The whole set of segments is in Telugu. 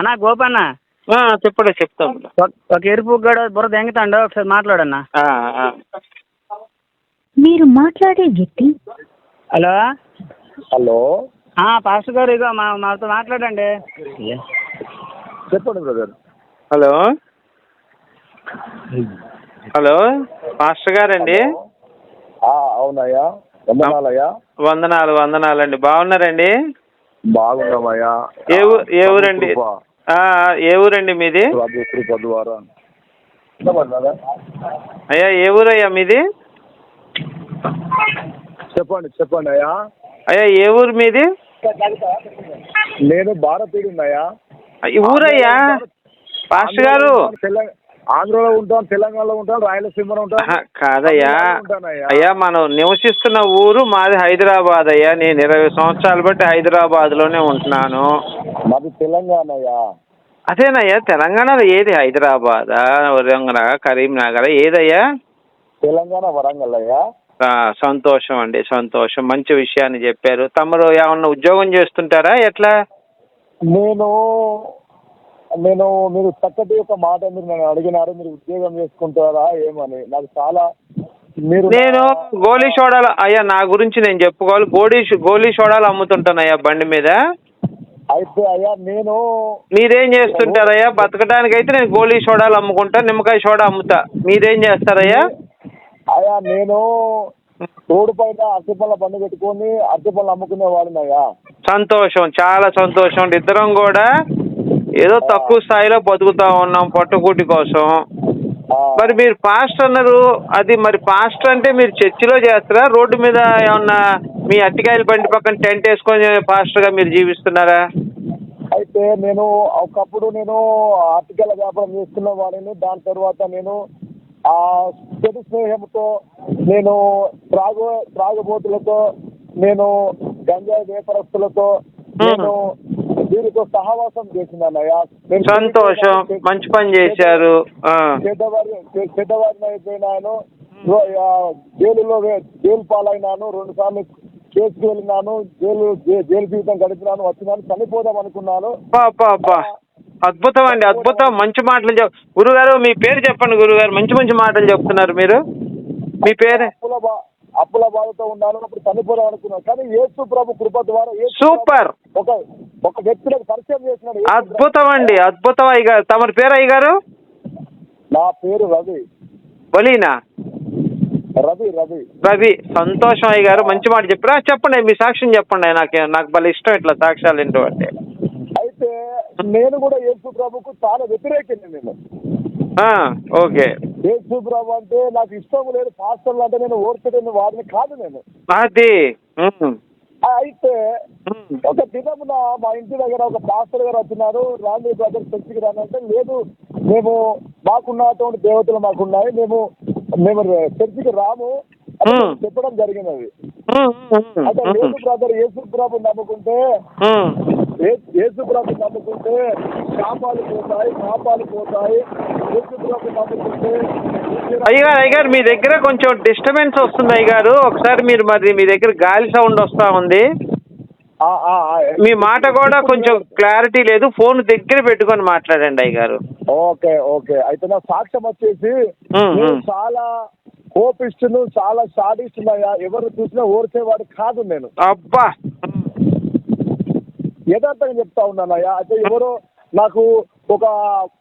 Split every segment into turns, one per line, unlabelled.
అన్నా గోపన్న?
ఆ, చెప్పండి చెప్తాం
ఒక- ఎరుపు గడ బుర్ర దెంగతాండు ఒకసారి మాట్లాడన్నా.
మీరు మాట్లాడే వ్యక్తి?
హలో?
హలో?
ఆ, పాస్టర్ గారు ఇగో మా మాతో మాట్లాడండి.
చెప్పండి బ్రదర్.
హలో? హలో? మాస్టర్ గారండి?
ఆ, అవునయ్యా. వందనాలయ్యా.
వందనాలు వందనాలండి. బాగున్నారండి?
బాగున్నామయ్యా.
ఏ ఊరండి? ఏ ఊరండి మీది. అయ్యా ఏ ఊరయ్యా మీది?
చెప్పండి చెప్పండి అయ్యా.
అయ్యా ఏ ఊరు మీది?
నేను భారతీయుడున్నాయా
ఈ ఊరయ్యా? పాస్టర్ గారు.
ఆంధ్రలో ఉంటాను తెలంగాణలో ఉంటాను రాయలసీమలో
ఆహా, కాదయ్యా. అయ్యా మనం నివసిస్తున్న ఊరు మాది హైదరాబాద్ అయ్యా. నేను ఇరవై సంవత్సరాలు బట్టి హైదరాబాద్లోనే ఉంటున్నాను.
మాది తెలంగాణ అయ్యా
అదేనయ్యా తెలంగాణలో ఏది హైదరాబాద్ వరంగల్ కరీంనగర్ ఏదయ్యా?
తెలంగాణ వరంగల్ అయ్యా
సంతోషం అండి సంతోషం. మంచి విషయాన్ని చెప్పారు. తమరు ఏమన్నా ఉద్యోగం చేస్తుంటారా? ఎట్లా?
నేను నేను మీరు చక్కటి ఒక మాట మీరు నన్ను అడిగినారు మీరు ఉద్యోగం చేసుకుంటారా ఏమని? నాకు చాలా మీరు
నేను గోలీ సోడాలు అయ్యా నా గురించి నేను చెప్పుకోవాలి. గోలీ గోలీ సోడాలు అమ్ముతుంటానయ్యా బండి మీద.
అయితే అయ్యా నేను
మీరేం చేస్తుంటారయ్యా? బతకడానికి అయితే నేను గోలీ సోడాలు అమ్ముకుంటా నిమ్మకాయ సోడా అమ్ముతా. మీరేం చేస్తారయ్యా?
అయ్యా నేను రోడ్డు పైన అరటిపళ్ళ బండి పెట్టుకొని అరటిపళ్ళు అమ్ముకునే వాడినయ్యా
సంతోషం చాలా సంతోషం ఇద్దరం కూడా ఏదో తక్కువ స్థాయిలో బతుకుతా ఉన్నాం పొట్టకూటి కోసం. మరి మీరు పాస్ట్ అన్నారు అది మరి పాస్ట్ అంటే మీరు చర్చిలో చేస్తారా? రోడ్డు మీద ఏమన్నా మీ అట్టికాయల బండి పక్కన టెంట్ వేసుకొని పాస్టర్గా మీరు జీవిస్తున్నారా?
అయితే నేను ఒకప్పుడు నేను ఆర్టికల్ వ్యాపారం చేస్తున్న వాడిని దాని తర్వాత నేను ఆ చెడు స్నేహంతో నేను త్రాగు త్రాగుబోతులతో నేను గంజాయి వ్యాపారస్తులతో నేను వీరితో సహవాసం చేసినానయ్యా నేను
సంతోషం మంచి పని చేశారు.
చెడ్డవారి చెడ్డవారిని అయిపోయినాను. జైలులో జైలు పాలైనాను. రెండు సార్లు కేసుకు వెళ్ళినాను జైలు జైలు జీవితం గడిపినాను వచ్చినాను. చనిపోదాం అనుకున్నాను.
అద్భుతం అండి అద్భుతం. మంచి మాటలు చెప్ గురుగారు మీ పేరు చెప్పండి గురుగారు. మంచి మంచి మాటలు చెప్తున్నారు మీరు. మీ పేరు?
అప్పుల బాధతో ఉన్నాను అప్పుడు చనిపోదాం అనుకున్నాను కానీ యేసు ప్రభు కృప ద్వారా
సూపర్.
ఒక ఒక వ్యక్తులకు పరిచయం చేసినాడు.
అద్భుతం అండి అద్భుతం అయ్యగారు. తమరి పేరు అయ్యగారు?
నా పేరు రవి.
బలీనా?
రవి రవి.
రవి. సంతోషం అయ్య గారు మంచి మాట చెప్పారా. చెప్పండి మీ సాక్ష్యం చెప్పండి. నాకు నాకు భలే ఇష్టం ఇట్లా సాక్ష్యాలు ఏంటో అంటే.
అయితే నేను కూడా యేసు ప్రభుకు చాలా వ్యతిరేకింది నేను.
ఓకే
యేసు ప్రభు అంటే నాకు ఇష్టం లేదు పాస్టర్లు అంటే నేను ఓర్చలేని వాడిని కాదు నేను
అది
అయితే. ఒక దినమున మా ఇంటి దగ్గర ఒక పాస్టర్ గారు వచ్చినారు రాండి బ్రదర్ చర్చికి రానంటే లేదు మేము మాకున్నటువంటి దేవతలు మాకున్నాయి మేము మేము చర్చికి రాము. చెప్పడం అయితే లేదు
ఉమ్,
బ్రదర్ యేసు ప్రభు నమ్ముకుంటే యేసు ప్రభు నమ్ముకుంటే శాపాలు పోతాయి పాపాలు పోతాయి. యేసు ప్రభు నమ్ముకుంటే
అయ్యగారు అయ్యగారు మీ దగ్గర కొంచెం డిస్టర్బెన్స్ వస్తుంది అయ్యగారు. ఒకసారి మీరు మరి మీ దగ్గర గాలి సౌండ్ వస్తా ఉంది. మీ మాట కూడా కొంచెం క్లారిటీ లేదు. ఫోన్ దగ్గర పెట్టుకొని మాట్లాడండి అయ్యగారు.
Okay okay. అయితే నా సాక్ష్యం వచ్చేసి. చాలా కోపిస్తును చాలా సాధిస్తున్నాయా ఎవరు చూసినా ఓర్చేవాడు కాదు నేను.
అబ్బా!
యథార్థంగా చెప్తా ఉన్నానయ్యా. అయితే ఎవరో నాకు ఒక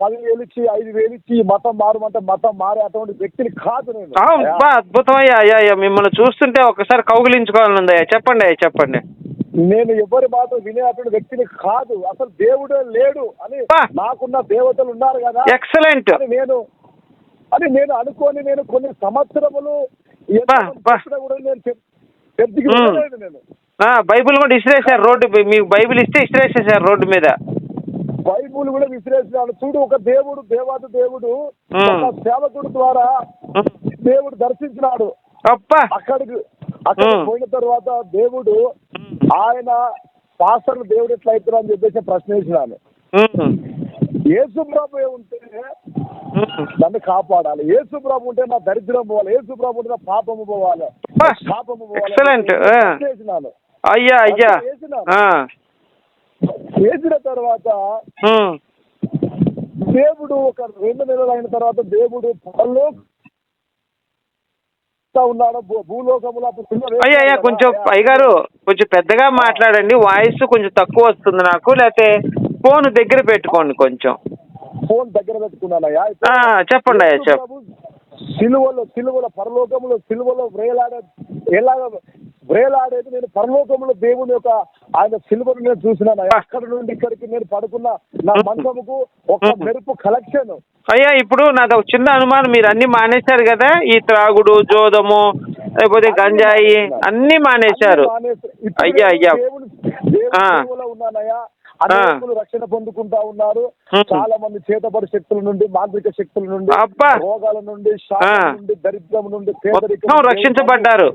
పది వేలు ఇచ్చి ఐదు వేలు ఇచ్చి మతం మారమంటే మతం మారే అటువంటి వ్యక్తిని కాదు నేను.
ఆ, అబ్బా అద్భుతం అయ్యా మిమ్మల్ని చూస్తుంటే ఒకసారి కౌగిలించుకోవాలని ఉంది అయ్యా చెప్పండి అయ్యా చెప్పండి.
నేను ఎవరి మాట వినేటువంటి వ్యక్తిని కాదు. అసలు దేవుడే లేడు అని. నాకున్న దేవతలు ఉన్నారు కదా.
ఎక్సలెంట్
నేను అని నేను అనుకోని నేను కొన్ని సంవత్సరములు నేను నేను.
బైబిల్ కూడా ఇసిరేసారు రోడ్డు మీకు బైబిల్ ఇస్తే ఇసిరేసేసారు రోడ్డు మీద.
బైబుల్ కూడా విసిరేసినాడు చూడు ఒక దేవుడు దేవాది దేవుడు. ఒక సేవకుడు ద్వారా దేవుడు దర్శించినాడు. అక్కడికి అక్కడికి
మ్మ్.
పోయిన తర్వాత దేవుడు ఆయన పాస్టర్లు దేవుడు ఎట్లా అవుతారు అని చెప్పేసి ప్రశ్నించినాను
ఉమ్,
యేసు ప్రభు ఉంటే. నన్ను కాపాడాలి. యేసు ప్రభు ఉంటే నా దరిద్రం పోవాలి. యేసు ప్రభు ఉంటే నా పాపము పోవాలి. పాపము
ఆ.
చేసినాను.
అయ్యా అయ్యా.
చేసిన తర్వాత దేవుడు ఒక రెండు నెలలు అయిన తర్వాత దేవుడు పరలో ఉన్నాడు. భూలోకములో
అయ్యా అయ్యా కొంచెం అయ్యగారు కొంచెం పెద్దగా మాట్లాడండి. వాయిస్ కొంచెం తక్కువ వస్తుంది నాకు. లేకపోతే ఫోన్ దగ్గర పెట్టుకోండి కొంచెం.
ఫోన్ దగ్గర పెట్టుకున్నానయ్యా.
చెప్పండి అయ్యా చెప్ప.
సిలువలో సిలువలో పరలోకములో సిలువలో వ్రేలాడే ఎలాగ వ్రేలాడేది నేను పరలోకములో దేవుని యొక్క ఆయన సిలువను నేను చూసినాను అక్కడ నుండి ఇక్కడికి నేను పడుకున్న నా మంచముకు ఒక మెరుపు కలెక్షన్.
అయ్యా ఇప్పుడు నాది ఒక చిన్న అనుమానం మీరు అన్ని మానేశారు కదా? ఈ త్రాగుడు జోదము లేకపోతే గంజాయి అన్ని మానేశారు. అయ్యా అయ్యా.
ఉన్నానయ్యా. అనేకులు రక్షణ పొందుకుంటా ఉన్నారు. చాలా మంది చేతబడి శక్తుల నుండి మాంత్రిక శక్తుల నుండి. రోగాల నుండి శాపం. నుండి దరిద్రం నుండి పేదరికం
రక్షించబడ్డారు.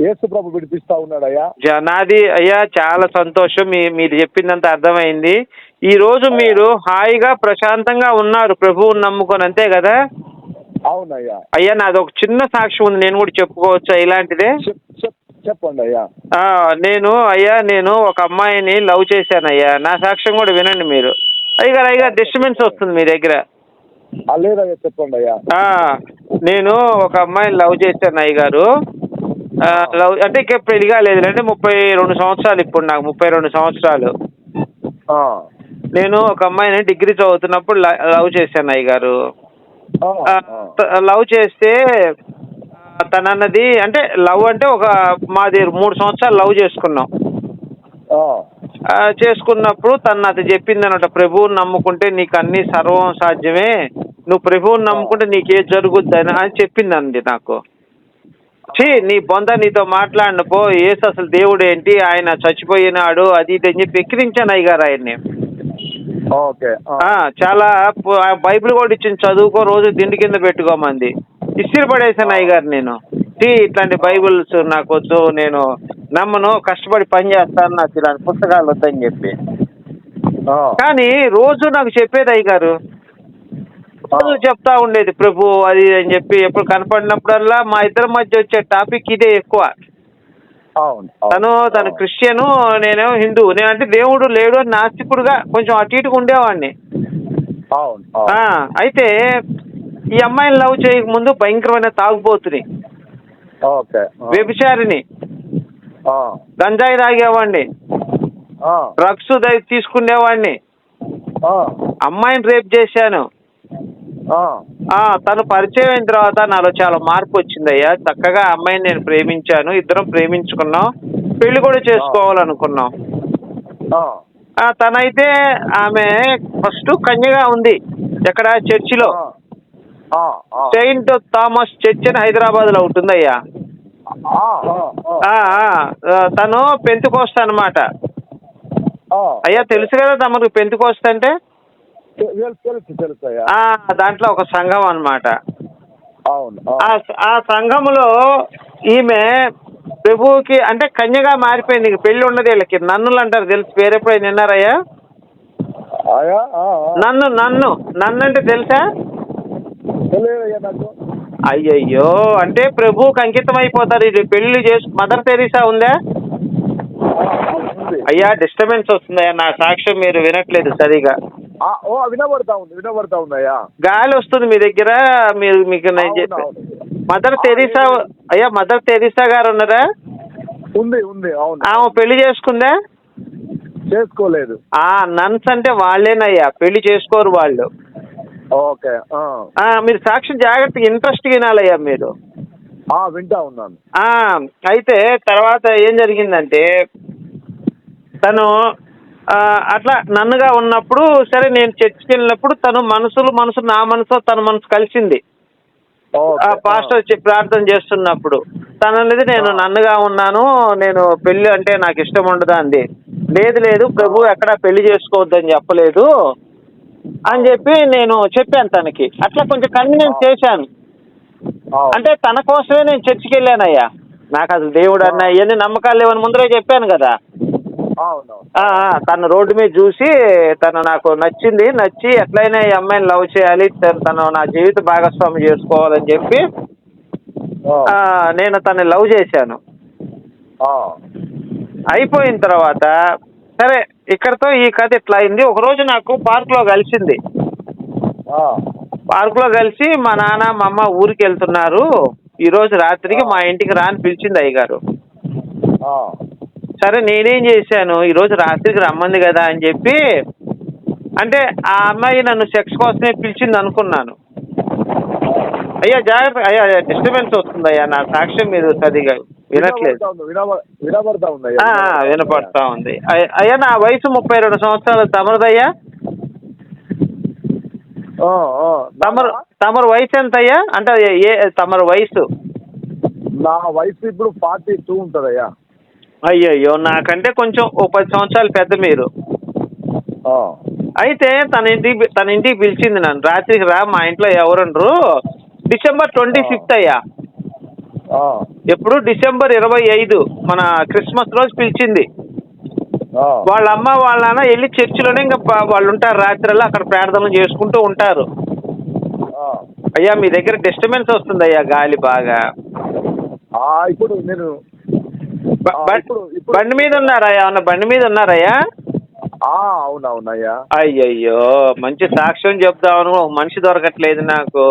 యేసు ప్రభు విడిపిస్తా ఉన్నాడయ్యా.
జ- నాది అయ్యా చాలా సంతోషం. మీ మీరు చెప్పిందంత అర్థమైంది. ఈ రోజు మీరు హాయిగా ప్రశాంతంగా ఉన్నారు. ప్రభువుని నమ్ముకొని అంతే కదా?
అవునయ్యా.
అయ్యా నాది ఒక చిన్న సాక్ష్యం ఉంది. నేను కూడా చెప్పుకోవచ్చా ఇలాంటిదే?
చెప్పండి అయ్యా.
నేను అయ్యా నేను ఒక అమ్మాయిని లవ్ చేశానయ్యా. నా సాక్ష్యం కూడా వినండి మీరు. అయ్యగారు అయ్యగారు డిస్టర్బెన్స్ వస్తుంది మీ దగ్గర.
లేదయ్యా చెప్పండి అయ్యా.
నేను ఒక అమ్మాయిని లవ్ చేశాను అయ్యగారు. లవ్ అంటే ఇంకా పెళ్ళి కాలేదు. అంటే ముప్పై రెండు సంవత్సరాలు ఇప్పుడు నాకు ముప్పై రెండు సంవత్సరాలు. నేను ఒక అమ్మాయిని డిగ్రీ చదువుతున్నప్పుడు లవ్ చేశాను
ఆ.
త- లవ్ చేస్తే తనన్నది అంటే లవ్ అంటే ఒక మాది మూడు సంవత్సరాలు లవ్ చేసుకున్నాం. చేసుకున్నప్పుడు తను అది చెప్పింది అనమాట ప్రభువుని నమ్ముకుంటే నీకు అన్ని సర్వం సాధ్యమే. నువ్వు ప్రభువుని నమ్ముకుంటే నీకు జరుగుద్ది అని అని చెప్పింది అండి నాకు. ఛీ నీ బొంద నీతో మాట్లాడిన పో ఏసు అసలు దేవుడు ఏంటి ఆయన చచ్చిపోయినాడు అది ఇది అని చెప్పి ఎక్కిరించాను అయ్యగారు ఆయన్ని.
ఓకే
చాలా బైబిల్ కూడా ఇచ్చింది చదువుకో రోజు దిండి కింద పెట్టుకోమంది ఇస్తిరి పడేసాను అయ్యగారు నేను ఛీ ఇట్లాంటి బైబిల్స్ నాకు వద్దు నేను నమ్మను కష్టపడి పని చేస్తాను నాకు ఇలాంటి పుస్తకాలు వద్దని చెప్పి. కానీ రోజు నాకు చెప్పేది అయ్యగారు రోజు చెప్తా ఉండేది ప్రభు అది అని చెప్పి ఎప్పుడు కనపడినప్పుడల్లా మా ఇద్దరి మధ్య వచ్చే టాపిక్ ఇదే ఎక్కువ. తను తను క్రిస్టియను నేనేమో హిందూ నేనంటే దేవుడు లేడు అని నాస్తికుడుగా కొంచెం అటు ఇటుగా ఉండేవాడిని. అయితే ఈ అమ్మాయిని లవ్ చేయక ముందు భయంకరమైన తాగుబోతుని.
ఓకే.
వ్యభిచారిని. గంజాయి తాగేవాడిని. Drugs the- తీసుకునేవాడిని. అమ్మాయిని రేప్ చేశాను. తను పరిచయం అయిన తర్వాత నాలో చాలా మార్పు వచ్చిందయ్యా. చక్కగా అమ్మాయిని నేను ప్రేమించాను. ఇద్దరం ప్రేమించుకున్నాం. పెళ్ళి కూడా చేసుకోవాలనుకున్నాం. తనైతే ఆమె ఫస్ట్ కన్యగా ఉంది. ఎక్కడ? చర్చిలో. సెయింట్ థామస్ చర్చ్ అని హైదరాబాద్లో ఉంటుందయ్యా తను పెంతుకోస్త అనమాట. అయ్యా తెలుసు కదా తమకు పెంతుకోస్త అంటే? దాంట్లో ఒక సంఘం అన్నమాట.
అవును
ఆ. సంఘములో ఈమె ప్రభువుకి అంటే కన్యగా మారిపోయింది. పెళ్ళి ఉన్నది వీళ్ళకి. నన్నులు అంటారు తెలుసు. వేరెప్పుడైనా విన్నారయ్యా. నన్ను నన్ను నన్ను అంటే తెలుసా? అయ్యయ్యో అంటే ప్రభువుకి అంకితం అయిపోతారు. ఇది పెళ్ళి చేసు మదర్ తెరీసా ఉందా. అయ్యా డిస్టర్బెన్స్ వస్తుందయ్యా నా సాక్ష్యం మీరు వినట్లేదు సరిగా.
ఓ వినబడతా ఉంది వినబడతా ఉందయ్యా
గాలి వస్తుంది మీ దగ్గర. మీరు మీకు నేను చెప్పి. మదర్ తెరీసా అయ్యా మదర్ తెరీసా గారు ఉన్నారా?
ఉంది ఉంది అవును.
ఆమె పెళ్ళి చేసుకుందా?
చేసుకోలేదు.
ఆ నన్స్ అంటే వాళ్ళేనయ్యా. పెళ్ళి చేసుకోరు వాళ్ళు.
ఓకే
మీరు సాక్ష్యం జాగ్రత్తగా ఇంట్రెస్ట్ వినాలయ్యా మీరు.
వింటా ఉన్నాను.
అయితే తర్వాత ఏం జరిగిందంటే తను అట్లా నన్నుగా ఉన్నప్పుడు సరే నేను చర్చికి వెళ్ళినప్పుడు తను మనసులు మనసు నా మనసు తన మనసు కలిసింది. ఆ పాస్టర్ వచ్చి ప్రార్థన చేస్తున్నప్పుడు తను అనేది నేను నన్నుగా ఉన్నాను నేను పెళ్ళి అంటే నాకు ఇష్టం ఉండదు అంది. లేదు లేదు ప్రభు ఎక్కడ పెళ్ళి చేసుకోవద్దని చెప్పలేదు. అని చెప్పి నేను చెప్పాను తనకి. అట్లా కొంచెం కన్వీనియన్స్ చేశాను. అంటే తన కోసమే నేను చర్చికి వెళ్ళానయ్యా. నాకు అసలు దేవుడు అన్న ఇవన్నీ నమ్మకాలు లేవని ముందరే చెప్పాను కదా. తను రోడ్డు మీద చూసి తను నాకు నచ్చింది నచ్చి ఎట్లయినా ఈ అమ్మాయిని లవ్ చేయాలి తను- తను నా జీవిత భాగస్వామి చేసుకోవాలని చెప్పి నేను తను లవ్ చేశాను. అయిపోయిన తర్వాత సరే ఇక్కడతో ఈ కథ ఇట్లా అయింది. ఒక రోజు నాకు పార్క్లో కలిసింది. పార్కులో కలిసి మా నాన్న మా అమ్మ ఊరికి వెళ్తున్నారు ఈ రోజు రాత్రికి మా ఇంటికి రాని పిలిచింది అయ్యగారు. సరే నేనేం చేశాను? ఈ రోజు రాత్రికి రమ్మంది కదా అని చెప్పి అంటే ఆ అమ్మాయి నన్ను సెక్స్ కోసమే పిలిచింది అనుకున్నాను. అయ్యా జాగ్రత్త అయ్యా డిస్టర్బెన్స్ వస్తుంది అయ్యా నా సాక్ష్యం మీరు సరిగా. వినట్లేదు.
వినబడతా ఉంది, ఉంది అయ్యా.
వినపడతా ఉంది. నా వయసు ముప్పై రెండు సంవత్సరాలు. తమరుదయ్యా. తమరు తమరు వయసు ఎంత అయ్యా అంటే ఏ తమరు వయసు?
నా వయసు ఇప్పుడు ఫార్టీ టూ ఉంటుందయ్యా.
అయ్యయ్యో నాకంటే కొంచెం ఓ పది సంవత్సరాలు పెద్ద మీరు. అయితే తన ఇంటికి తన ఇంటికి పిలిచింది నన్ను. రాత్రికి రా మా ఇంట్లో ఎవరుండ్రు? డిసెంబర్ ట్వంటీ ఫిఫ్త్ అయ్యా. ఎప్పుడు డిసెంబర్ ఇరవై ఐదు మన క్రిస్మస్ రోజు పిలిచింది. వాళ్ళ అమ్మ వాళ్ళ నాన్న వెళ్ళి చర్చిలోనే ఇంకా వాళ్ళు ఉంటారు రాత్రిలో అక్కడ ప్రార్థనలు చేసుకుంటూ ఉంటారు. అయ్యా మీ దగ్గర డిస్టర్బెన్స్ వస్తుంది అయ్యా గాలి బాగా.
ఇప్పుడు నేను
బండి మీద ఉన్నారా ఏమన్నా బండి మీద ఉన్నారయ్యా?
అవునవునయ్యా.
అయ్యయ్యో మంచి సాక్ష్యం చెప్దామను మనిషి దొరకట్లేదు నాకు.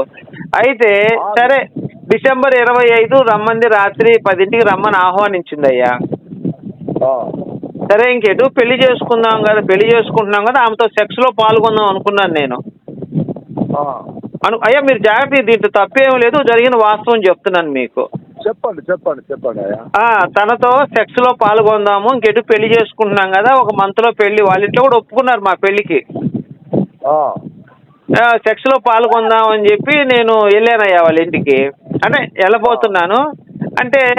అయితే సరే డిసెంబర్ ఇరవై ఐదు రమ్మంది రాత్రి పదింటికి రమ్మని ఆహ్వానించింది అయ్యా సరే ఇంకెటు? పెళ్ళి చేసుకుందాం కదా పెళ్ళి చేసుకుంటున్నాం కదా ఆమెతో సెక్స్లో పాల్గొందాం అనుకున్నాను నేను. అను అయ్యా మీరు జాగ్రత్త దీంట్లో తప్పేం లేదు జరిగిన వాస్తవం చెప్తున్నాను మీకు.
చెప్పండి చెప్పండి చెప్పండి
తనతో సెక్స్లో పాల్గొందాము ఇంకెటు? పెళ్ళి చేసుకుంటున్నాం కదా ఒక మంత్లో పెళ్ళి వాళ్ళ ఇంట్లో కూడా ఒప్పుకున్నారు మా పెళ్ళికి.
ఆ,
ఆ, సెక్స్లో పాల్గొందాం అని చెప్పి నేను వెళ్ళానయ్యా వాళ్ళ ఇంటికి. అంటే వెళ్ళబోతున్నాను. అంటే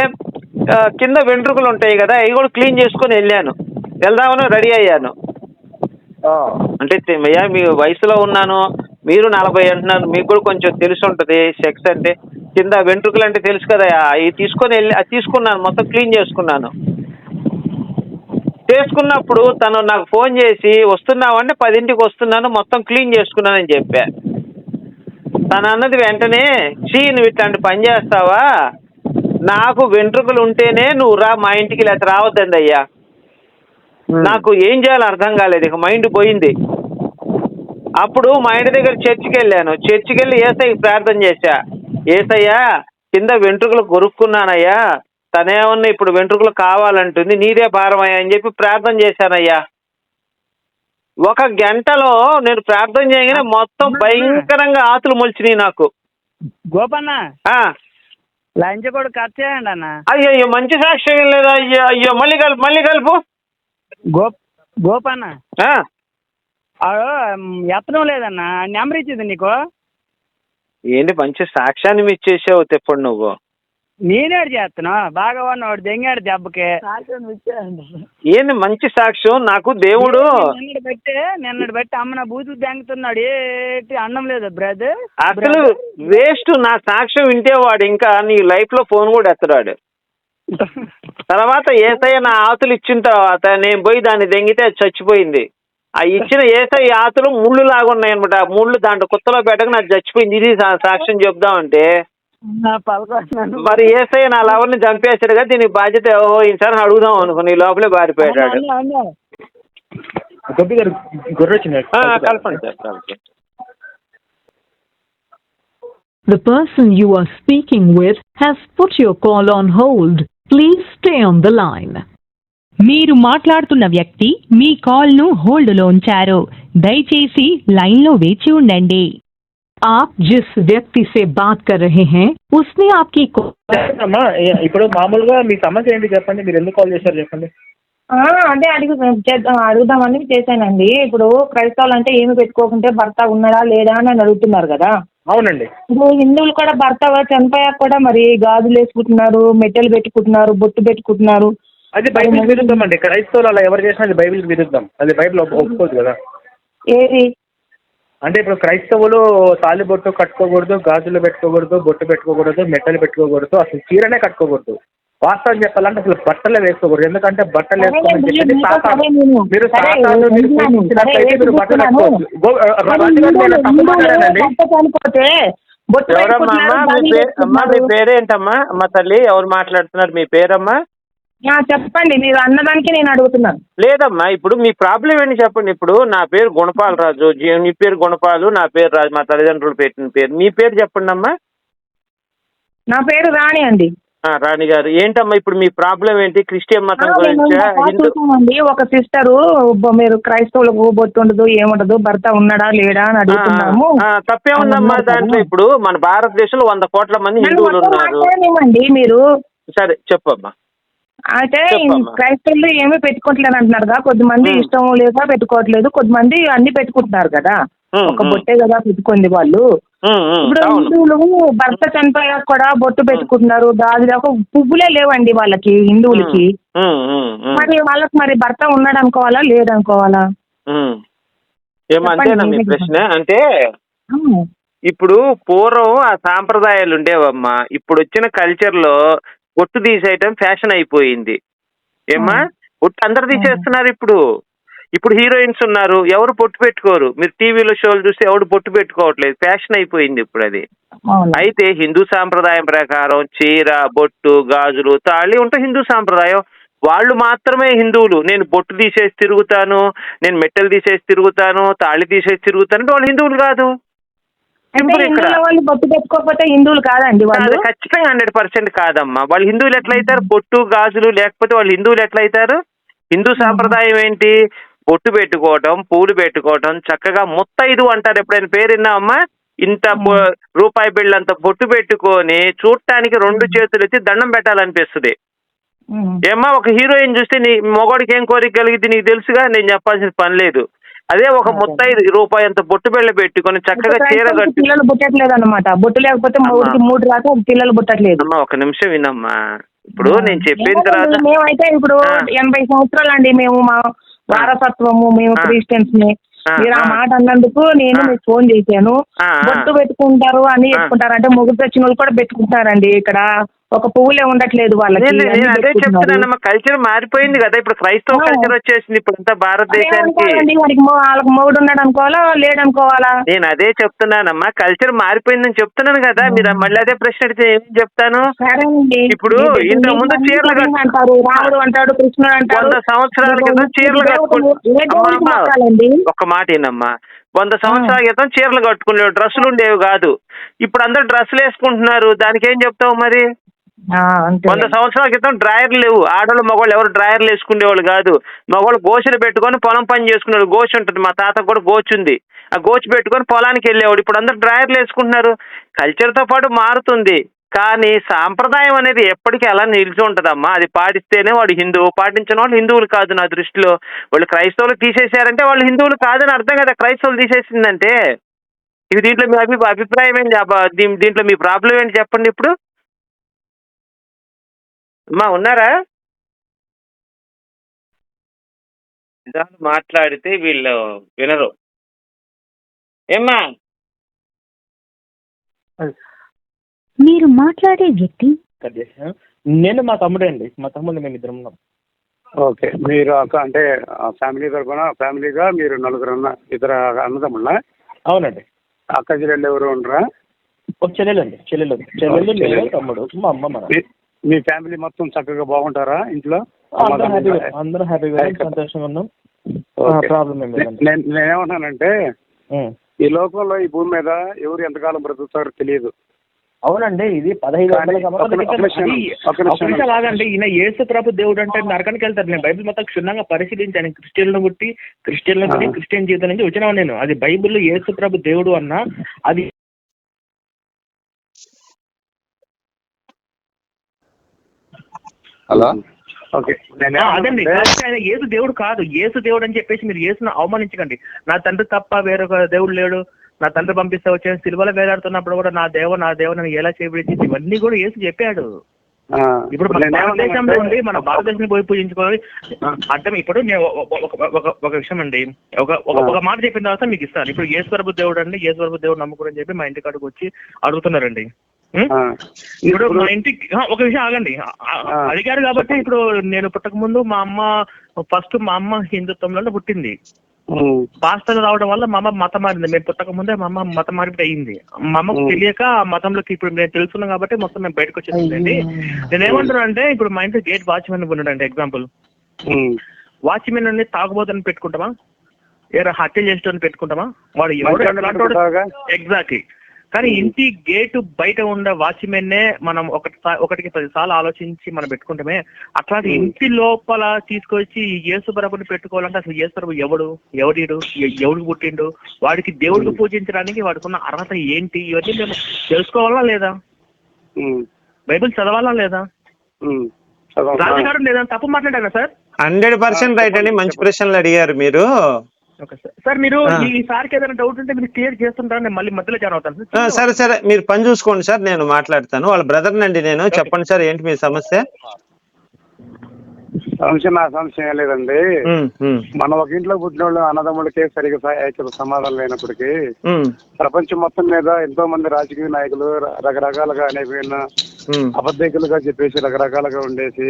కింద వెంట్రుకలు ఉంటాయి కదా అవి కూడా క్లీన్ చేసుకొని వెళ్ళాను. వెళ్దామని రెడీ అయ్యాను. అంటే అయ్యా మీ వయసులో ఉన్నాను. మీరు నలభై అంటున్నారు. మీకు కూడా కొంచెం తెలిసి ఉంటుంది సెక్స్ అంటే. కింద వెంట్రుకలు అంటే తెలుసు కదా అవి తీసుకొని వెళ్ళి అది తీసుకున్నాను. మొత్తం క్లీన్ చేసుకున్నాను. చేసుకున్నప్పుడు తను నాకు ఫోన్ చేసి వస్తున్నావంటే పదింటికి వస్తున్నాను మొత్తం క్లీన్ చేసుకున్నానని చెప్పా. తను అన్నది వెంటనే చీ నువ్వు ఇట్లాంటి పని చేస్తావా? నాకు వెంట్రుకలు ఉంటేనే నువ్వు రా మా ఇంటికి లేకపోతే రావద్దండి అయ్యా. నాకు ఏం చేయాలో అర్థం కాలేదు ఇక మైండ్ పోయింది. అప్పుడు మా ఇంటి దగ్గర చర్చికి వెళ్ళాను. చర్చికి వెళ్ళి ఏసైకి ప్రార్థన చేశా. ఏసయ్యా కింద వెంట్రుకలు కొరుక్కున్నానయ్యా. తనేమన్నా ఇప్పుడు వెంట్రుకలు కావాలంటుంది నీదే భారమయ్యా అని చెప్పి ప్రార్థన చేశానయ్యా. ఒక గంటలో నేను ప్రార్థన చేయగానే మొత్తం భయంకరంగా ఆతులు మొలిచినాయి నాకు.
గోపన్న లంచ్ కూడా కట్ చేయండి అన్న.
అయ్యో అయ్యో మంచి సాక్ష్యం ఏం లేదా అయ్యో అయ్యో మళ్ళీ కలుపు మళ్ళీ కలుపు.
గో గోపన్న. ఎత్తడం లేదన్న నెంబర్ ఇచ్చింది నీకు?
ఏంటి మంచి సాక్ష్యాన్ని మిచ్చేసావు తెప్పుడు నువ్వు.
నేనేడు చేస్తున్నా. బాగా వాడు దెంగాడు దెబ్బకి.
ఏంది మంచి సాక్ష్యం? నాకు దేవుడు
నిన్నటి బట్టి నిన్నటి బట్టి అమ్మ నా బూతులు దెంగుతున్నాడు. ఏంటి అన్నం లేదు బ్రదర్?
అసలు వేస్ట్ నా సాక్ష్యం వింటే వాడు ఇంకా నీ లైఫ్లో ఫోన్ కూడా ఎత్తడాడు. తర్వాత ఏసయ్య నా ఆతులు ఇచ్చిన తర్వాత నేను పోయి దాన్ని దెంగితే అది చచ్చిపోయింది. ఆ ఇచ్చిన ఏసయ్య ఆతులు ముళ్ళు లాగా ఉన్నాయి అనమాట ముళ్ళు దాంట్లో కుత్తలో పెట్టక నాకు చచ్చిపోయింది. ఇది సాక్ష్యం చెప్దామంటే.
పలకొస్తున్నాను
మరి ఏసయ్య నా లవర్ని చంపేశాడు కదా దీనికి బాధ్యత ఈసారి అడుగుదాం అనుకుని లోపలే
గొప్పి గారు
కలపండి సార్ కలపండి.
The person you are speaking with has put your call on hold. Please stay on the line.
మీరు మాట్లాడుతున్న వ్యక్తి మీ కాల్ను హోల్డ్లో ఉంచారు. దయచేసి లైన్లో వేచి ఉండండి.
आप जिस व्यक्ति से बात कर रहे हैं उसने आपकी call
అమ్మా ఏ- ఇప్పుడు మామూలుగా మీ సమస్య ఏంటి చెప్పండి మీరు ఎందుకు కాల్ చేశారు చెప్పండి
ఆ, అదే అడుగు చేద్దాం అడుగుదామని చేశానండి ఇప్పుడు క్రైస్తవులు అంటే ఏమి పెట్టుకోకుంటే భర్త ఉన్నాడా లేడా అని అని అడుగుతున్నారు కదా
అవునండి
ఇప్పుడు హిందువులు కూడా భర్త చనిపోయాక కూడా మరి గాజులు వేసుకుంటున్నారు మెట్టెలు పెట్టుకుంటున్నారు బొట్టు పెట్టుకుంటున్నారు
అది బైబిల్ విరుద్ధం అండి క్రైస్తవులు అలా ఎవరు చేసినా అది బైబిల్ విరుద్ధం అది బైబిల్ ఒప్- ఒప్పుకోదు కదా
ఏది
అంటే ఇప్పుడు క్రైస్తవులు తాలిబొట్టు కట్టుకోకూడదు గాజులు పెట్టుకోకూడదు బొట్టు పెట్టుకోకూడదు మెట్టలు పెట్టుకోకూడదు అసలు చీరనే కట్టుకోకూడదు. వాస్తవం చెప్పాలంటే అసలు బట్టలే వేసుకోకూడదు. ఎందుకంటే బట్టలు వేసుకోమని చెప్పేసి సాతాను
నేను-
మీరు సాతాను బట్టలు. కట్టుకోవచ్చు
ఎవరమ్మా అమ్మా మీ మీ. పేరేంటమ్మా? అమ్మ తల్లి ఎవరు మాట్లాడుతున్నారు? మీ పేరమ్మా?
చెప్పండి మీరు అన్నదానికి నేను అడుగుతున్నాను.
లేదమ్మా ఇప్పుడు మీ ప్రాబ్లం ఏంటి చెప్పండి ఇప్పుడు నా పేరు గుణపాల్ రాజు మీ పేరు గుణపాలు నా పేరు రాజు మా తల్లిదండ్రులు పెట్టిన పేరు మీ పేరు చెప్పండి అమ్మా.
నా పేరు రాణి అండి.
రాణి గారు ఏంటమ్మా ఇప్పుడు మీ ప్రాబ్లం ఏంటి? క్రిస్టియన్ మతం గురించా
ఒక సిస్టరు మీరు క్రైస్తవులకు బొట్టుండదు ఏముండదు భర్త ఉన్నాడా లేడా అని అడుగుతున్నాము.
తప్పేముందమ్మా
అన్నారు
దాంట్లో. ఇప్పుడు మన భారతదేశంలో వంద కోట్ల మంది హిందువులు ఉన్నారు.
మీరు.
సరే చెప్పమ్మా.
అయితే. క్రైస్తవులు ఏమీ పెట్టుకోవట్లేదు అంటున్నారు కదా. కొద్దిమంది. ఇష్టం లేక పెట్టుకోవట్లేదు. కొద్దిమంది అన్ని పెట్టుకుంటున్నారు కదా. ఒక. బొట్టే కదా పెట్టుకుంది వాళ్ళు. ఇప్పుడు హిందువులు భర్త చనిపోయాక కూడా బొట్టు పెట్టుకుంటున్నారు. ఒక పువ్వులే లేవండి వాళ్ళకి హిందువులకి. మరి వాళ్ళకి మరి భర్త ఉన్నాడు అనుకోవాలా
మీ
చెప్పండి,
ప్రశ్న? అంటే ఇప్పుడు పూర్వం ఆ సాంప్రదాయాలు ఉండేవమ్మా. ఇప్పుడు వచ్చిన కల్చర్లో బొట్టు తీసేయటం ఫ్యాషన్ అయిపోయింది. ఏమ్మా? బొట్టు అందరు తీసేస్తున్నారు ఇప్పుడు. ఇప్పుడు హీరోయిన్స్ ఉన్నారు. ఎవరు బొట్టు పెట్టుకోరు. మీరు టీవీలో షోలు చూస్తే ఎవరు బొట్టు పెట్టుకోవట్లేదు. ఫ్యాషన్ అయిపోయింది ఇప్పుడు అది. అయితే హిందూ సాంప్రదాయం ప్రకారం చీర బొట్టు గాజులు తాళి ఉంటే హిందూ సాంప్రదాయం. వాళ్ళు మాత్రమే హిందువులు. నేను బొట్టు తీసేసి తిరుగుతాను నేను మెట్టలు తీసేసి తిరుగుతాను తాళి తీసేసి తిరుగుతాను అంటే వాళ్ళు హిందువులు కాదు.
అంటే హిందువుల వాళ్ళు బొట్టు పెట్టుకోకపోతే హిందువులు కాదండి వాళ్ళు?
ఖచ్చితంగా హండ్రెడ్ పర్సెంట్ కాదమ్మా. వాళ్ళు హిందువులు ఎట్లయితారు? బొట్టు గాజులు లేకపోతే వాళ్ళు హిందువులు ఎట్లయితారు? హిందూ సాంప్రదాయం ఏంటి? బొట్టు పెట్టుకోవటం పూలు పెట్టుకోవటం చక్కగా ముత్తైదు అంటారు. ఎప్పుడైనా పేరు విన్నావమ్మా? ఇంత రూపాయి బిళ్ళంత బొట్టు పెట్టుకొని చూడటానికి రెండు చేతులు ఎత్తి దండం పెట్టాలనిపిస్తుంది. ఏమ్మా ఒక హీరోయిన్ చూస్తే నీ మొగోడికి ఏం కోరిక కలిగితే నీకు తెలుసుగా? నేను చెప్పాల్సిన పని లేదు. అదే ఒక ముత్తైదు రూపాయి అంత బొట్టు బిళ్ళ పెట్టుకొని చక్కగా చీర కట్టి
పిల్లలు పుట్టట్లేదు అనమాట బొట్టు లేకపోతే మూడుకి మూడు రాక పిల్లలు పుట్టట్లేదు
అమ్మా ఒక నిమిషం వినమ్మా ఇప్పుడు నేను చెప్పిన తర్వాత
మేమైతే ఇప్పుడు. ఎనభై సంవత్సరాలు అండి మేము మా వారసత్వము మేము.
క్రిస్టియన్స్ని
మీరు ఆ. మాట అన్నందుకు నేను. మీకు ఫోన్ చేశాను. బొట్టు పెట్టుకుంటారు అని
ఆ.
పెట్టుకుంటారు అంటే ముగ్గురు వచ్చిన వాళ్ళు కూడా పెట్టుకుంటారండి ఇక్కడ ఒక పువ్వులే ఉండట్లేదు వాళ్ళకి
నేను అదే. చెప్తున్నానమ్మా కల్చర్ మారిపోయింది కదా ఇప్పుడు క్రైస్తవ. కల్చర్ వచ్చేసింది ఇప్పుడు అంతా భారతదేశానికి
వాళ్ళకి మొగుడు ఉన్నాడు అనుకోవాలా లేడు అనుకోవాలా
నేను అదే చెప్తున్నానమ్మా కల్చర్ మారిపోయిందని చెప్తున్నాను కదా మీరు మళ్ళీ అదే ప్రశ్న అడిగితే ఏం చెప్తాను? ఇప్పుడు ఇంతకు ముందు చీరలు
అన్ని
కట్టు-
అంటారు రాముడు అంటాడు కృష్ణుడు అంటారు
వంద సంవత్సరాల క్రితం చీరలు
మొక్కాలండి?
ఒక్క మాట ఏందమ్మా వంద సంవత్సరాల క్రితం చీరలు కట్టుకునే డ్రెస్సులు ఉండేవి కాదు. ఇప్పుడు అందరు డ్రెస్సులు వేసుకుంటున్నారు దానికి ఏం చెప్తావు మరి? వంద సంవత్సరాల క్రితం డ్రాయర్లు లేవు. ఆడవాళ్ళు మగవాళ్ళు ఎవరు డ్రాయర్లు వేసుకునేవాళ్ళు కాదు. మగవాళ్ళు గోచులు పెట్టుకొని పొలం పని చేసుకునేవాడు. గోచు ఉంటుంది. మా తాత కూడా గోచు ఉంది. ఆ గోచు పెట్టుకొని పొలానికి వెళ్ళేవాడు. ఇప్పుడు అందరు డ్రాయర్లు వేసుకుంటున్నారు. కల్చర్తో పాటు మారుతుంది. కానీ సాంప్రదాయం అనేది ఎప్పటికీ అలా నిలిచి ఉంటుందమ్మా. అది పాటిస్తేనే వాడు హిందువు. పాటించిన వాళ్ళు హిందువులు కాదు నా దృష్టిలో. వాళ్ళు క్రైస్తవులు తీసేశారంటే వాళ్ళు హిందువులు కాదని అర్థం కదా. క్రైస్తవులు తీసేసిందంటే. ఇది దీంట్లో మీ అభి అభిప్రాయం ఏంటి? అబ్బా, దీంట్లో మీ ప్రాబ్లం ఏంటి చెప్పండి ఇప్పుడు? అమ్మా ఉన్నారా? నిజాలు మాట్లాడితే వీళ్ళు వినరు. ఏమ్మా?
మీరు మాట్లాడే వ్యక్తి?
కట్ చేశాను నేను మా తమ్ముడే అండి. మా తమ్ముడు మేము ఇద్దరం ఉన్నాం.
ఓకే. మీరు ఒక అంటే ఫ్యామిలీ తరఫున ఫ్యామిలీగా మీరు నలుగురు అన్న ఇద్దరు అన్నదమ్ముళ్ళ
అవునండి.
అక్క చెల్లెళ్ళు ఎవరు ఉండరా?
ఒక చెల్లెలు. అండి చెల్లెలు చెల్లెలు నేను తమ్ముడు మా అమ్మ మన
మీ- మీ ఫ్యామిలీ మొత్తం చక్కగా బాగుంటారా ఇంట్లో?
అందరం హ్యాపీగా అందరం హ్యాపీగా సంతోషంగా ఉన్నాం. ప్రాబ్లం.
ఈ లోకంలో ఈ భూమి మీద ఎవరు ఎంతకాలం బ్రతుకుతారో తెలియదు.
అవునండి ఇది పదహైదు వందల ఈయన యేసు ప్రభు దేవుడు అంటే నరకానికి వెళ్తారు. నేను బైబిల్ మొత్తం క్షుణ్ణంగా పరిశీలించాను. క్రిస్టియన్లు పుట్టి క్రిస్టియన్లు పుట్టి
ఆ.
క్రిస్టియన్ జీవితం నుంచి వచ్చినా నేను. అది బైబిల్లో యేసు ప్రభు దేవుడు అన్న అది
హలో? ఓకే.
అదండి. ఆయన యేసు దేవుడు కాదు. యేసు దేవుడు అని చెప్పేసి మీరు యేసును అవమానించకండి. నా తండ్రి తప్ప వేరొక దేవుడు లేడు. నా తండ్రి పంపిస్తే వచ్చే సిల్వలో వేలాడుతున్నప్పుడు కూడా నా దేవ నా దేవ నన్ను ఎలా చేయబడింది ఇవన్నీ కూడా యేసు చెప్పాడు. ఇప్పుడు మన భారతదేశంలో ఉండి మన భారతదేశం పోయి పూజించుకోవాలి. అర్థం ఇప్పుడు నేను ఒక- విషయం అండి. ఒక ఒక- మాట చెప్పిన తర్వాత మీకు ఇస్తాను. ఇప్పుడు ఈశ్వరపు దేవుడు అండి. ఈశ్వరపు దేవుడు నమ్ముకుని చెప్పి మా ఇంటి కాడికి వచ్చి అడుగుతున్నారండి? ఇప్పుడు మా ఇంటికి ఒక విషయం ఆగండి. అడిగారు కాబట్టి ఇప్పుడు నేను పుట్టక ముందు మా అమ్మ ఫస్ట్ మా అమ్మ హిందుత్వంలోనే పుట్టింది.
ఉమ్,
పాస్టర్ రావడం వల్ల మా అమ్మ మతం మారింది. మేము పుట్టక ముందే మా అమ్మ మతం మార్పిడి అయ్యింది మా అమ్మకు తెలియక ఆ మతంలోకి ఇప్పుడు నేను తెలుసుకున్నాం కాబట్టి మొత్తం మేము బయటకు వచ్చేసిందండి నేను ఏమంటున్నా అంటే ఇప్పుడు మా ఇంట్లో గేట్ వాచ్మెన్ ఉన్నాడండి ఎగ్జాంపుల్. వాచ్మెన్ అన్ని తాగుబోతని పెట్టుకుంటామా? ఏరా హత్య చేసేటోని పెట్టుకుంటామా? వాడు
పెట్టుకుంటావుగా?
ఎగ్జాక్ట్లీ కానీ ఇంటి గేటు బయట ఉండే వాచ్మెన్నే మనం ఒకటి ఒకటికి పది సార్లు ఆలోచించి మనం పెట్టుకుంటామే. అట్లాంటి ఇంటి లోపల తీసుకొచ్చి ఈ యేసు ప్రభుని పెట్టుకోవాలంటే అసలు యేసు ప్రభు ఎవడు? ఎవడీడు? ఎవడికి పుట్టిండు? వాడికి దేవుడికి పూజించడానికి వాడికి ఉన్న అర్హత ఏంటి? ఇవన్నీ మేము తెలుసుకోవాలా లేదా? బైబిల్ చదవాలా లేదా. రాజుగారు లేదా? తప్పు మాట్లాడారా సార్?
హండ్రెడ్ పర్సెంట్ రైట్ అండి. మంచి ప్రశ్నలు అడిగారు మీరు.
Okay sir. సార్ మీరు
ఆ.
ఈ సార్కి ఏదైనా డౌట్ ఉంటే మీరు క్లియర్ చేస్తుంటారా నేను మళ్ళీ మధ్యలో జాయిన్ అవుతాను.
ఆ,
సార్.
సరే. సరే మీరు పని చూసుకోండి సార్. నేను మాట్లాడతాను. వాళ్ళ బ్రదర్ నండి నేను. చెప్పండి సార్. ఏంటి మీ సమస్య?
సమస్య నా ఏం లేదండి మనం ఒక ఇంట్లో పుట్టిన వాళ్ళు అన్నదమ్ములకే సరిగా స- ఐక్యత సమాధానం లేనప్పటికీ ప్రపంచం మొత్తం మీద ఎంతో మంది రాజకీయ నాయకులు రకరకాలుగా అనేకమైన అబద్ధికులుగా చెప్పేసి రకరకాలుగా ఉండేసి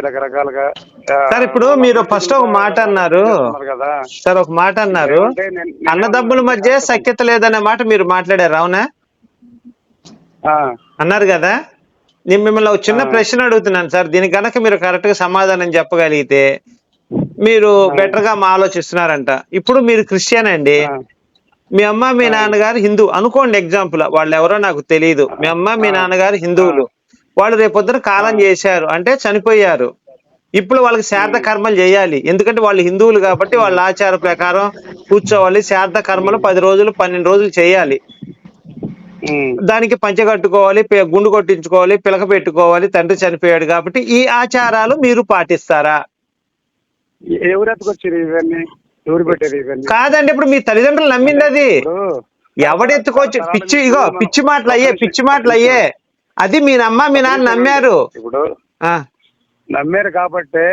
రకరకాలుగా
సార్ ఇప్పుడు మీరు ఫస్ట్ ఒక మాట అన్నారు.
కదా.
సార్ ఒక మాట అన్నారు. అన్నదమ్ముల మధ్య సఖ్యత లేదనే మాట మీరు మాట్లాడారు అవునా?
ఆ,
అన్నారు కదా? నేను మిమ్మల్ని ఒక చిన్న ప్రశ్న అడుగుతున్నాను సార్. దీనికి గనక మీరు కరెక్ట్గా సమాధానం చెప్పగలిగితే మీరు బెటర్గా మా ఆలోచిస్తున్నారంట. ఇప్పుడు మీరు క్రిస్టియన్ అండి. మీ అమ్మ మీ నాన్నగారు హిందూ. అనుకోండి ఎగ్జాంపుల్ వాళ్ళు ఎవరో నాకు తెలియదు మీ అమ్మ మీ నాన్నగారు హిందువులు. వాళ్ళు రేపొద్దున కాలం చేశారు. అంటే చనిపోయారు. ఇప్పుడు వాళ్ళకి శారద కర్మలు చేయాలి. ఎందుకంటే వాళ్ళు హిందువులు కాబట్టి వాళ్ళ ఆచార ప్రకారం కూర్చోవాలి. శారద కర్మలు పది రోజులు పన్నెండు రోజులు చేయాలి. దానికి పంచె కట్టుకోవాలి గుండు కొట్టించుకోవాలి పిలక పెట్టుకోవాలి తండ్రి చనిపోయాడు కాబట్టి ఈ ఆచారాలు మీరు పాటిస్తారా? కాదండి ఇప్పుడు మీ తల్లిదండ్రులు నమ్మింది అది. ఎవడెత్తుకోవచ్చు పిచ్చి ఇగో పిచ్చి మాటలు అయ్యే పిచ్చి మాటలు అయ్యే. అది మీ అమ్మ మీ నాన్న నమ్మారు.
ఇప్పుడు
ఆ.
నమ్మారు కాబట్టి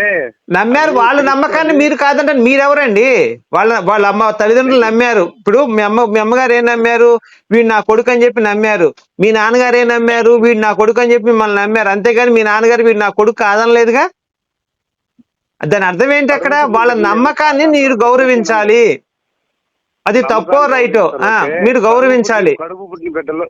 నమ్మారు వాళ్ళ నమ్మకాన్ని మీరు కాదంటే మీరెవరండి? వాళ్ళ వాళ్ళ అమ్మ తల్లిదండ్రులు నమ్మారు. ఇప్పుడు మీ అమ్మ మీ అమ్మగారు ఏం నమ్మారు? వీడు నా కొడుకు అని చెప్పి నమ్మారు. మీ నాన్నగారు ఏం నమ్మారు? వీడు నా కొడుకు అని చెప్పి మిమ్మల్ని నమ్మారు. అంతేగాని మీ నాన్నగారు వీడు నా కొడుకు కాదనలేదుగా? దాని అర్థం ఏంటి అక్కడ? వాళ్ళ నమ్మకాన్ని మీరు గౌరవించాలి. అది తప్పో రైటో? ఆ, మీరు గౌరవించాలి.
కడుపు పుట్టిన బిడ్డలు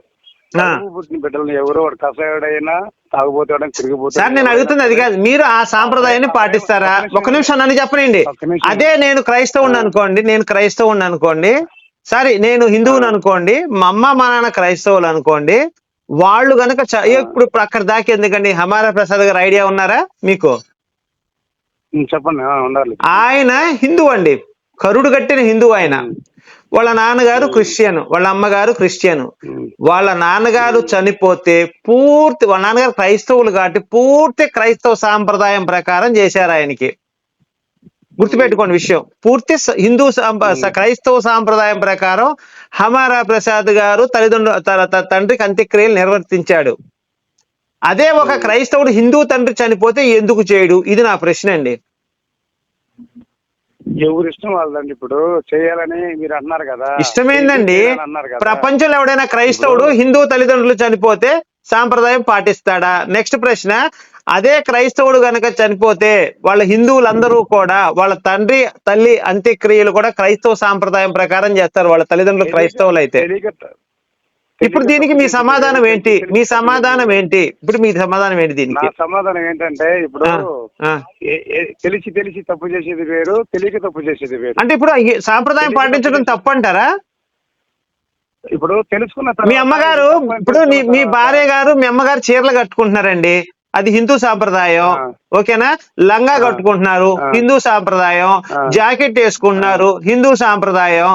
పుట్టిన ఎవరో వాడు కసాయుడైనా తాగుపోతాడని తిరిగిపోతాడు
సార్ నేను అడుగుతుంది అది కాదు. మీరు ఆ సాంప్రదాయాన్ని పాటిస్తారా? ఒక నిమిషం. నన్ను చెప్పనండి. అదే నేను క్రైస్తవుని అనుకోండి నేను క్రైస్తవుని అనుకోండి. సరే నేను హిందువుని అనుకోండి మా అమ్మ మా నాన్న క్రైస్తవులు అనుకోండి వాళ్ళు గనక చ- ఇప్పుడు అక్కడ దాకా ఎందుకండి? హమారా ప్రసాద్ గారు ఐడియా ఉన్నారా మీకు?
చెప్పండి ఉండాలి.
ఆయన హిందూ అండి. కరుడు కట్టిన హిందూ ఆయన. వాళ్ళ నాన్నగారు క్రిస్టియన్ వాళ్ళ అమ్మగారు క్రిస్టియన్. వాళ్ళ నాన్నగారు చనిపోతే పూర్తి వాళ్ళ నాన్నగారు క్రైస్తవులు కాబట్టి పూర్తి క్రైస్తవ సాంప్రదాయం ప్రకారం చేశారు ఆయనకి. గుర్తుపెట్టుకోండి విషయం. పూర్తి హిందూ క్రైస్తవ సాంప్రదాయం ప్రకారం హమారా ప్రసాద్ గారు తల్లిదండ్రులు తండ్రికి అంత్యక్రియలు నిర్వర్తించాడు. అదే ఒక క్రైస్తవుడు హిందూ తండ్రి చనిపోతే ఎందుకు చేయడు? ఇది నా ప్రశ్న అండి.
ఎవరి ఇష్టం వాళ్ళదండి ఇప్పుడు. చేయాలని మీరు అన్నారు కదా.
ఇష్టమేందండి? ప్రపంచంలో ఎవడైనా క్రైస్తవుడు హిందూ తల్లిదండ్రులు చనిపోతే సాంప్రదాయం పాటిస్తాడా? నెక్స్ట్ ప్రశ్న అదే క్రైస్తవుడు గనక చనిపోతే వాళ్ళ హిందువులందరూ కూడా వాళ్ళ తండ్రి తల్లి అంత్యక్రియలు కూడా క్రైస్తవ సాంప్రదాయం ప్రకారం చేస్తారు వాళ్ళ తల్లిదండ్రులు క్రైస్తవులు అయితే ఇప్పుడు దీనికి మీ సమాధానం ఏంటి? మీ సమాధానం ఏంటి? ఇప్పుడు మీ సమాధానం ఏంటి
నా
దీనికి
సమాధానం ఏంటంటే ఇప్పుడు తెలిసి తెలిసి తప్పు చేసేది వేరు తెలియక తప్పు చేసేది వేరు.
అంటే ఇప్పుడు సాంప్రదాయం పాటించడం తప్పు అంటారా
ఇప్పుడు తెలుసుకున్న
మీ అమ్మగారు ఇప్పుడు మీ భార్య గారు మీ అమ్మగారు చీరలు కట్టుకుంటున్నారండి. అది హిందూ సాంప్రదాయం. ఓకేనా? లంగా కట్టుకుంటున్నారు. హిందూ సాంప్రదాయం. జాకెట్ వేసుకుంటున్నారు హిందూ సాంప్రదాయం.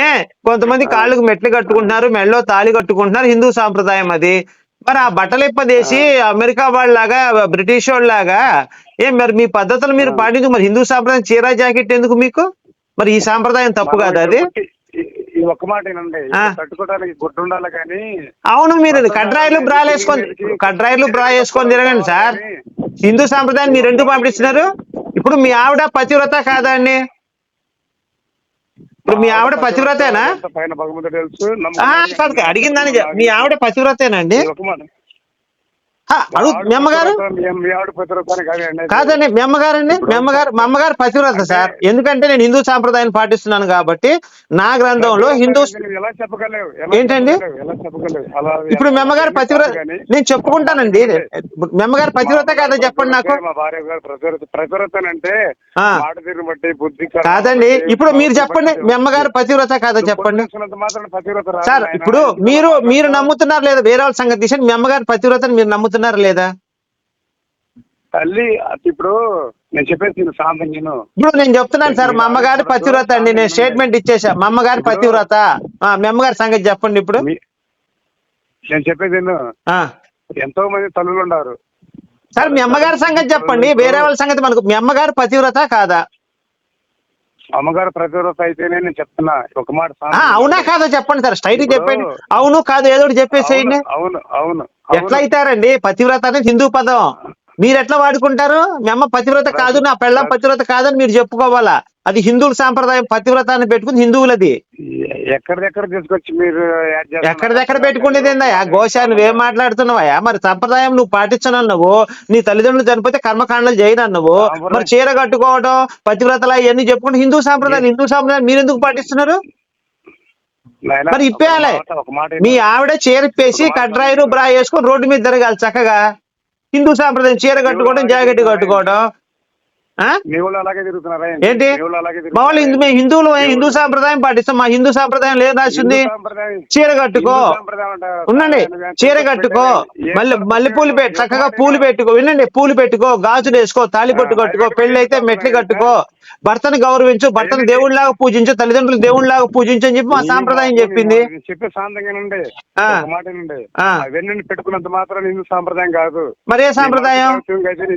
ఏ? కొంతమంది కాళ్ళకు మెట్లు కట్టుకుంటున్నారు మెళ్ళో తాళి కట్టుకుంటున్నారు హిందూ సాంప్రదాయం అది. మరి ఆ బట్టలు ఇప్పదేసి అమెరికా వాళ్ళలాగా బ్రిటిష్ వాళ్ళలాగా ఏ మరి మీ పద్ధతులు మీరు పాటించు మరి హిందూ సాంప్రదాయం చీర జాకెట్ ఎందుకు మీకు? మరి ఈ సాంప్రదాయం తప్పు కాదు అది?
ఈ ఒక్క మాట ఏనండి. తట్టుకోవడానికి గుడ్డు ఉండాలి కానీ
అవును మీరు కడ్రాయిలు బ్రాలు వేసుకొని కడ్రాయిలు బ్రా వేసుకొని తిరగండి సార్. హిందూ సాంప్రదాయాన్ని మీరు ఎందుకు పంపిస్తున్నారు? ఇప్పుడు మీ ఆవిడ పతివ్రత కాదా అండి? ఇప్పుడు మీ ఆవిడ పతివ్రతేనా? అడిగిందని మీ ఆవిడ పతివ్రతేనా అండి
ఈ ఒక్క మాట
హా, అడుగు మీ అమ్మగారు?
కాదండి
మీ అమ్మగారండి మీ అమ్మగారు మా అమ్మగారు పతివ్రత సార్. ఎందుకంటే నేను హిందూ సాంప్రదాయాన్ని పాటిస్తున్నాను కాబట్టి నా గ్రంథంలో హిందూ ఏంటండి? ఇప్పుడు మీ అమ్మగారు పతివ్రత నేను చెప్పుకుంటానండి. మీ అమ్మగారు పతివ్రత కాదా చెప్పండి నాకు. కాదండి ఇప్పుడు మీరు చెప్పండి మీ అమ్మగారు పతివ్రత కాదా చెప్పండి. సార్. ఇప్పుడు మీరు మీరు నమ్ముతున్నారు లేదా వేరే వాళ్ళ సంగతి మీ అమ్మగారు పతివ్రతని మీరు నమ్ముతున్నారు లేదా?
తల్లి ఇప్పుడు నేను నేను
ఇప్పుడు నేను చెప్తున్నాను సార్ మా అమ్మగారు పతివ్రత అండి. నేను స్టేట్మెంట్ ఇచ్చేసా. మా అమ్మగారు పతివ్రత. ఆ, మీ అమ్మగారి సంగతి చెప్పండి ఇప్పుడు.
నేను చెప్పేది. ఎంతో మంది తల్లులు ఉన్నారు.
సార్ మీ అమ్మగారి సంగతి చెప్పండి. వేరే వాళ్ళ సంగతి మనకు మీ అమ్మగారు పతివ్రత కాదా?
అమ్మగారు ప్రతివ్రత అయితేనే నేను చెప్తున్నా. ఒక మాట
ఆ, అవునా కాదా చెప్పండి సార్. స్ట్రైట్ చెప్పండి. అవును కాదు ఏదో ఒకటి చెప్పేసేయండి.
అవును అవును
ఎట్లా అవుతారండి పతివ్రత అనేది హిందూ పదం. మీరు ఎట్లా వాడుకుంటారు? మీ అమ్మ పతివ్రత కాదు నా పెళ్ళం పతివ్రత కాదని మీరు చెప్పుకోవాలా? అది హిందువుల సాంప్రదాయం పతివ్రతాన్ని పెట్టుకుని హిందువులది.
ఎక్కడిదెక్కడ తీసుకొచ్చి మీరు?
ఎక్కడిదెక్కడ పెట్టుకునేది ఏందయ్యా? గోషా నువ్వేం మాట్లాడుతున్నావయ్యా? మరి సంప్రదాయం నువ్వు పాటించనన్నావు నీ తల్లిదండ్రులు చనిపోతే కర్మకాండలు చేయనన్నావు మరి చీర కట్టుకోవడం పతివ్రతలు అవన్నీ చెప్పుకుంటే హిందూ సాంప్రదాయం హిందూ సాంప్రదాయం మీరు ఎందుకు పాటిస్తున్నారు మరి ఇప్పేయాలి. మీ ఆవిడ చీర ఇప్పేసి కట్రాయిలు బ్రా వేసుకొని రోడ్డు మీద తిరగాలి చక్కగా. హిందూ సాంప్రదాయం చీర కట్టుకోవడం జాకెట్ కట్టుకోవడం ఆ?
మీ వాళ్ళు అలాగే తిరుగుతున్నారా
ఏంటి?
మీ వాళ్ళు
హిందూ మేము హిందువులు హిందూ సాంప్రదాయం పాటిస్తాం. మా హిందూ సాంప్రదాయం లేదు రాసింది చీర కట్టుకో. ఉండండి. చీర కట్టుకో. మళ్ళీ మళ్ళీ పూలు పెట్టు చక్కగా పూలు పెట్టుకో. వినండి పూలు పెట్టుకో. గాజులు వేసుకో తాళిబొట్టు కట్టుకో పెళ్ళి అయితే మెట్లు కట్టుకో. భర్తను గౌరవించు భర్తను దేవుళ్ళలాగా పూజించు తల్లిదండ్రులు దేవుళ్ళలాగా పూజించు అని చెప్పి మా సాంప్రదాయం చెప్పింది.
చెప్పే సాంతంగానండి. అవన్నీ పెట్టుకున్నంత మాత్రం హిందూ సాంప్రదాయం కాదు.
మరి ఏ సాంప్రదాయం?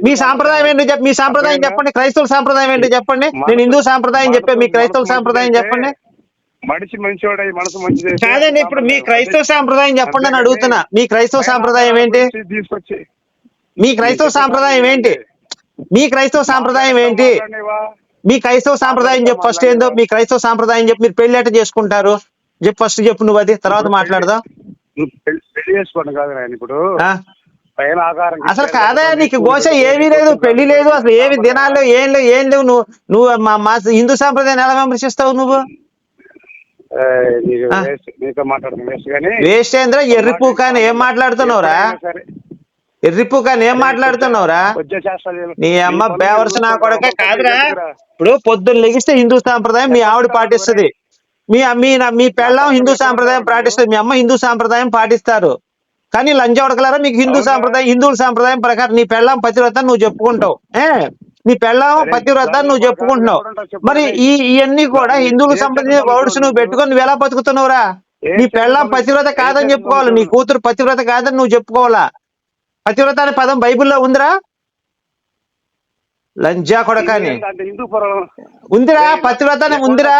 మీ సాంప్రదాయం. ఏంటో చెప్పి? మీ సాంప్రదాయం చెప్పండి. క్రైస్తవుల సాంప్రదాయం ఏంటో చెప్పండి. నేను హిందూ సాంప్రదాయం చెప్పే మీ క్రైస్తవ సాంప్రదాయం చెప్పండి.
మనిషి మంచివాడై మనసు మంచిది.
కాదండి ఇప్పుడు మీ క్రైస్తవ సాంప్రదాయం చెప్పండి అని అడుగుతున్నా. మీ క్రైస్తవ సాంప్రదాయం ఏంటి?
తీసుకొచ్చి
మీ క్రైస్తవ సాంప్రదాయం ఏంటి? మీ క్రైస్తవ సాంప్రదాయం ఏంటి? మీ క్రైస్తవ సాంప్రదాయం చెప్పు ఫస్ట్ ఏందో మీ క్రైస్తవ సాంప్రదాయం చెప్పు మీరు పెళ్ళి ఎట్ట చేసుకుంటారు? చెప్పు ఫస్ట్ చెప్పు నువ్వు అది తర్వాత మాట్లాడదాం.
పెళ్ళి చేసుకోండి కాదు ఇప్పుడు.
అసలు కాదా నీకు గోష ఏమీ లేదు పెళ్ళి లేదు అసలు ఏమి దినాలు ఏం లేవు ఏం లేవు నువ్వు నువ్వు మా మా హిందూ సాంప్రదాయాన్ని ఎలా విమర్శిస్తావు నువ్వు.
వేస్ట్
వేస్టేంద్ర ఎర్రిపూ కానీ ఏం మాట్లాడుతున్నావురా? ఎర్రిపూ కానీ ఏం మాట్లాడుతున్నావురా? నీ అమ్మ బేవర్స్ నా కొడక కాదురా. ఇప్పుడు పొద్దున్న లెగిస్తే హిందూ సాంప్రదాయం మీ ఆవిడ పాటిస్తుంది. మీ మీ మీ పెళ్ళం హిందూ సాంప్రదాయం పాటిస్తుంది. మీ అమ్మ హిందూ సాంప్రదాయం పాటిస్తారు. కానీ లంచవడకలారా మీకు హిందూ సాంప్రదాయం హిందువుల సాంప్రదాయం ప్రకారం నీ పెళ్ళం పతివ్రత నువ్వు చెప్పుకుంటావు. ఏ? నీ పెళ్ళం పతివ్రత నువ్వు చెప్పుకుంటున్నావు. మరి ఈ ఇవన్నీ కూడా హిందువులకు సంబంధించిన వర్డ్స్ నువ్వు పెట్టుకొని నువ్వు ఎలా బతుకుతున్నావురా? నీ పెళ్ళం పతివ్రత కాదని చెప్పుకోవాలి. నీ కూతురు పతివ్రత కాదని నువ్వు చెప్పుకోవాలా? పతివ్రత అనే పదం బైబిల్లో ఉందిరా? లంజా కొడకాని ఉందిరా పతివ్రత అని ఉందిరా?